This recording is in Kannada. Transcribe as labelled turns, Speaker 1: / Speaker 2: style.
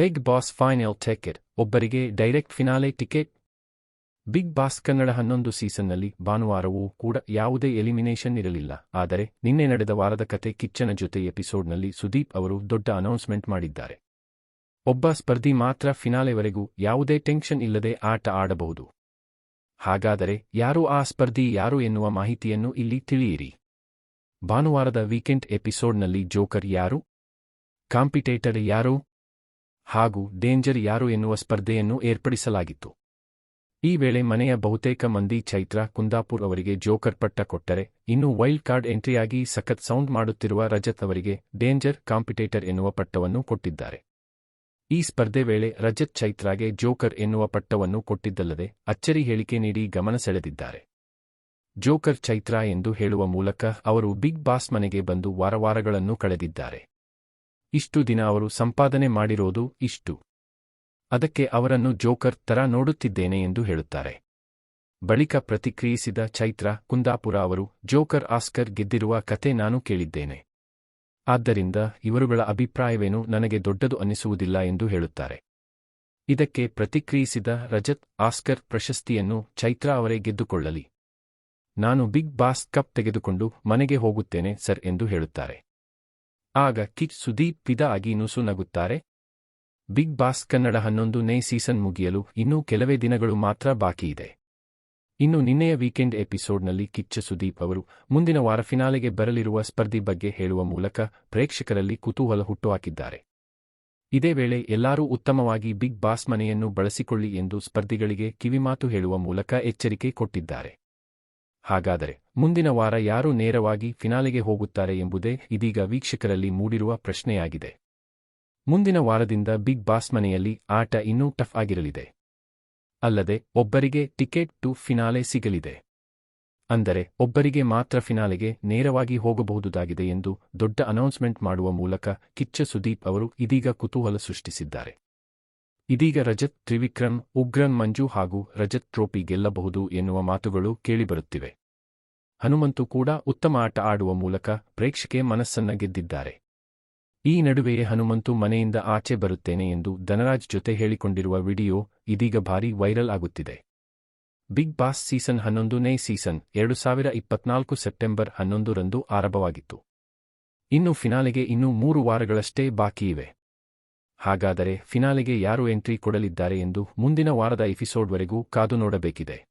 Speaker 1: ಬಿಗ್ ಬಾಸ್ ಫೈನಲ್ ಟಿಕೆಟ್ ಒಬ್ಬರಿಗೆ direct finale ticket Bigg Boss Kannada ಹನ್ನೊಂದು ಸೀಸನ್ನಲ್ಲಿ ಭಾನುವಾರವೂ ಕೂಡ ಯಾವುದೇ ಎಲಿಮಿನೇಷನ್ ಇರಲಿಲ್ಲ. ಆದರೆ, ನಿನ್ನೆ ನಡೆದ ವಾರದ ಕತೆ ಕಿಚ್ಚನ ಜೊತೆ ಎಪಿಸೋಡ್ನಲ್ಲಿ ಸುದೀಪ್ ಅವರು ದೊಡ್ಡ ಅನೌನ್ಸ್ಮೆಂಟ್ ಮಾಡಿದ್ದಾರೆ. ಒಬ್ಬ ಸ್ಪರ್ಧಿ ಮಾತ್ರ ಫಿನಾಲೆವರೆಗೂ ಯಾವುದೇ ಟೆನ್ಷನ್ ಇಲ್ಲದೆ ಆಟ ಆಡಬಹುದು. ಹಾಗಾದರೆ, ಯಾರು ಆ ಸ್ಪರ್ಧಿ ಯಾರು ಎನ್ನುವ ಮಾಹಿತಿಯನ್ನು ಇಲ್ಲಿ ತಿಳಿಯಿರಿ. ಭಾನುವಾರದ ವೀಕೆಂಡ್ ಎಪಿಸೋಡ್ನಲ್ಲಿ ಜೋಕರ್ ಯಾರು? ಕಾಂಪಿಟೇಟರ್ ಯಾರು? ಹಾಗೂ ಡೇಂಜರ್ ಯಾರು ಎನ್ನುವ ಸ್ಪರ್ಧೆಯನ್ನು ಏರ್ಪಡಿಸಲಾಗಿತ್ತು. ಈ ವೇಳೆ ಮನೆಯ ಬಹುತೇಕ ಮಂದಿ ಚೈತ್ರ ಕುಂದಾಪುರ್ ಅವರಿಗೆ ಜೋಕರ್ ಪಟ್ಟ ಕೊಟ್ಟರೆ, ಇನ್ನು ವೈಲ್ಡ್ ಕಾರ್ಡ್ ಎಂಟ್ರಿಯಾಗಿ ಸಖತ್ ಸೌಂಡ್ ಮಾಡುತ್ತಿರುವ ರಜತ್ ಅವರಿಗೆ ಡೇಂಜರ್ ಕಾಂಪಿಟೇಟರ್ ಎನ್ನುವ ಪಟ್ಟವನ್ನು ಕೊಟ್ಟಿದ್ದಾರೆ. ಈ ಸ್ಪರ್ಧೆ ವೇಳೆ ರಜತ್ ಚೈತ್ರಾಗೆ ಜೋಕರ್ ಎನ್ನುವ ಪಟ್ಟವನ್ನು ಕೊಟ್ಟಿದ್ದಲ್ಲದೆ ಅಚ್ಚರಿ ಹೇಳಿಕೆ ನೀಡಿ ಗಮನ ಸೆಳೆದಿದ್ದಾರೆ. ಜೋಕರ್ ಚೈತ್ರ ಎಂದು ಹೇಳುವ ಮೂಲಕ ಅವರು ಬಿಗ್ ಬಾಸ್ ಮನೆಗೆ ಬಂದು ವಾರವಾರಗಳನ್ನು ಕಳೆದಿದ್ದಾರೆ. ಇಷ್ಟು ದಿನ ಅವರು ಸಂಪಾದನೆ ಮಾಡಿರೋದು ಇಷ್ಟು. ಅದಕ್ಕೆ ಅವರನ್ನು ಜೋಕರ್ ತರ ನೋಡುತ್ತಿದ್ದೇನೆ ಎಂದು ಹೇಳುತ್ತಾರೆ. ಬಳಿಕ ಪ್ರತಿಕ್ರಿಯಿಸಿದ ಚೈತ್ರ, ಕುಂದಾಪುರ ಅವರು, ಜೋಕರ್ ಆಸ್ಕರ್ ಗೆದ್ದಿರುವ ಕತೆ ನಾನು ಕೇಳಿದ್ದೇನೆ. ಆದ್ದರಿಂದ ಇವರುಗಳ ಅಭಿಪ್ರಾಯವೇನು ನನಗೆ ದೊಡ್ಡದು ಅನ್ನಿಸುವುದಿಲ್ಲ ಎಂದು ಹೇಳುತ್ತಾರೆ. ಇದಕ್ಕೆ ಪ್ರತಿಕ್ರಿಯಿಸಿದ ರಜತ್, ಆಸ್ಕರ್ ಪ್ರಶಸ್ತಿಯನ್ನು ಚೈತ್ರ ಅವರೇ ಗೆದ್ದುಕೊಳ್ಳಲಿ. ನಾನು ಬಿಗ್ ಬಾಸ್ ಕಪ್ ತೆಗೆದುಕೊಂಡು ಮನೆಗೆ ಹೋಗುತ್ತೇನೆ ಸರ್ ಎಂದು ಹೇಳುತ್ತಾರೆ. ಆಗ ಕಿಚ್ ಸುದೀಪ್ ಪಿದ ಆಗಿ ನುಸು ನಗುತ್ತಾರೆ. ಬಿಗ್ ಬಾಸ್ ಕನ್ನಡ ಹನ್ನೊಂದನೇ ಸೀಸನ್ ಮುಗಿಯಲು ಇನ್ನೂ ಕೆಲವೇ ದಿನಗಳು ಮಾತ್ರ ಬಾಕಿಯಿದೆ ಇನ್ನು ನಿನ್ನೆಯ ವೀಕೆಂಡ್ ಎಪಿಸೋಡ್ನಲ್ಲಿ ಕಿಚ್ಚ ಸುದೀಪ್ ಅವರು ಮುಂದಿನ ವಾರ ಫಿನಾಲೆಗೆ ಬರಲಿರುವ ಸ್ಪರ್ಧಿ ಬಗ್ಗೆ ಹೇಳುವ ಮೂಲಕ ಪ್ರೇಕ್ಷಕರಲ್ಲಿ ಕುತೂಹಲ ಹುಟ್ಟುಹಾಕಿದ್ದಾರೆ. ಇದೇ ವೇಳೆ ಎಲ್ಲರೂ ಉತ್ತಮವಾಗಿ ಬಿಗ್ ಬಾಸ್ ಮನೆಯನ್ನು ಬಳಸಿಕೊಳ್ಳಿ ಎಂದು ಸ್ಪರ್ಧಿಗಳಿಗೆ ಕಿವಿಮಾತು ಹೇಳುವ ಮೂಲಕ ಎಚ್ಚರಿಕೆ ಕೊಟ್ಟಿದ್ದಾರೆ. ಹಾಗಾದರೆ ಮುಂದಿನ ವಾರ ಯಾರು ನೇರವಾಗಿ ಫಿನಾಲೆಗೆ ಹೋಗುತ್ತಾರೆ ಎಂಬುದೇ ಇದೀಗ ವೀಕ್ಷಕರಲ್ಲಿ ಮೂಡಿರುವ ಪ್ರಶ್ನೆಯಾಗಿದೆ. ಮುಂದಿನ ವಾರದಿಂದ ಬಿಗ್ ಬಾಸ್ ಮನೆಯಲ್ಲಿ ಆಟ ಇನ್ನೂ ಟಫ್ ಆಗಿರಲಿದೆ. ಅಲ್ಲದೆ ಒಬ್ಬರಿಗೆ ಟಿಕೆಟ್ ಟು ಫಿನಾಲೆ ಸಿಗಲಿದೆ. ಅಂದರೆ ಒಬ್ಬರಿಗೆ ಮಾತ್ರ ಫಿನಾಲೆಗೆ ನೇರವಾಗಿ ಹೋಗಬಹುದಾಗಿದೆ ಎಂದು ದೊಡ್ಡ ಅನೌನ್ಸ್ಮೆಂಟ್ ಮಾಡುವ ಮೂಲಕ ಕಿಚ್ಚ ಸುದೀಪ್ ಅವರು ಇದೀಗ ಕುತೂಹಲ ಸೃಷ್ಟಿಸಿದ್ದಾರೆ. ಇದೀಗ ರಜತ್, ತ್ರಿವಿಕ್ರಮ್, ಉಗ್ರನ್, ಮಂಜು ಹಾಗೂ ರಜತ್ ಟ್ರೋಫಿ ಗೆಲ್ಲಬಹುದು ಎನ್ನುವ ಮಾತುಗಳು ಕೇಳಿಬರುತ್ತಿವೆ. ಹನುಮಂತು ಕೂಡ ಉತ್ತಮ ಆಟ ಆಡುವ ಮೂಲಕ ಪ್ರೇಕ್ಷಕೆ ಮನಸ್ಸನ್ನ ಗೆದ್ದಿದ್ದಾರೆ. ಈ ನಡುವೆಯೇ ಹನುಮಂತು ಮನೆಯಿಂದ ಆಚೆ ಬರುತ್ತೇನೆ ಎಂದು ಧನರಾಜ್ ಜೊತೆ ಹೇಳಿಕೊಂಡಿರುವ ವಿಡಿಯೋ ಇದೀಗ ಭಾರೀ ವೈರಲ್ ಆಗುತ್ತಿದೆ. ಬಿಗ್ ಬಾಸ್ ಸೀಸನ್ ಹನ್ನೊಂದನೇ ಸೀಸನ್ ಎರಡು ಸಾವಿರ ಇಪ್ಪತ್ನಾಲ್ಕು ಸೆಪ್ಟೆಂಬರ್ ಹನ್ನೊಂದರಂದು ಆರಂಭವಾಗಿತ್ತು. ಇನ್ನು ಫಿನಾಲೆಗೆ ಇನ್ನೂ ಮೂರು ವಾರಗಳಷ್ಟೇ ಬಾಕಿಯಿವೆ. ಹಾಗಾದರೆ ಫಿನಾಲೆಗೆ ಯಾರು ಎಂಟ್ರಿ ಕೊಡಲಿದ್ದಾರೆ ಎಂದು ಮುಂದಿನ ವಾರದ ಎಪಿಸೋಡ್ವರೆಗೂ ಕಾದು ನೋಡಬೇಕಿದೆ.